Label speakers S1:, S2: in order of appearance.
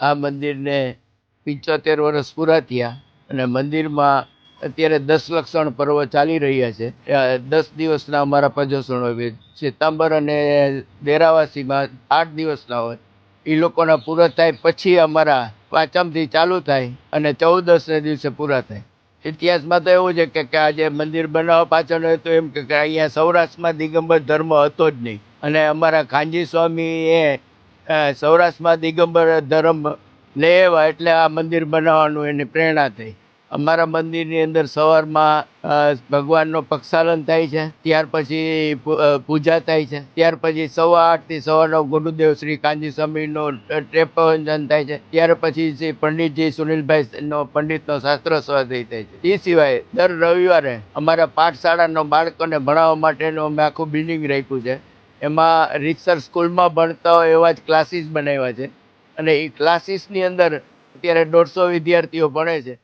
S1: આ મંદિરને પંચોતેર વર્ષ પૂરા થયા અને મંદિરમાં અત્યારે દસ લક્ષણ પર્વ ચાલી રહ્યા છે. દસ દિવસના અમારા પ્રદર્શનો હોય અને દેરાવાસીમાં આઠ દિવસના હોય. એ લોકોના પૂરા થાય પછી અમારા પાંચમથી ચાલુ થાય અને ચૌદસને દિવસે પૂરા થાય. ઇતિહાસમાં તો એવું છે કે કે આ મંદિર બનાવવા પાછળનો તો એમ કે અહીંયા સૌરાષ્ટ્રમાં દિગંબર ધર્મ હતો જ નહીં. અને અમારા ખાનજી સ્વામી એ અ, સૌરાષ્ટ્રમાં દિગંબર ધર્મ લઈ આવ્યા એટલે આ મંદિર બનાવવાનું એની પ્રેરણા થઈ. અમારા મંદિરની અંદર સવારમાં ભગવાનનો પક્ષાલન થાય છે, ત્યાર પછી પૂજા થાય છે, ત્યાર પછી સવા આઠથી સવારનો ગુરુદેવ શ્રી કાંજી સ્વામીનો ટેપવંદન થાય છે, ત્યાર પછી શ્રી પંડિતજી સુનિલભાઈનો પંડિતનો શાસ્ત્ર સ્વાધ્યાય થાય છે. એ સિવાય દર રવિવારે અમારા પાઠશાળાનો બાળકોને ભણાવવા માટેનું અમે આખું બિલ્ડિંગ રાખ્યું છે. એમાં રીતસર સ્કૂલમાં ભણતા હોય એવા જ ક્લાસીસ બનાવ્યા છે. અને એ ક્લાસીસની અંદર અત્યારે દોઢસો વિદ્યાર્થીઓ ભણે છે.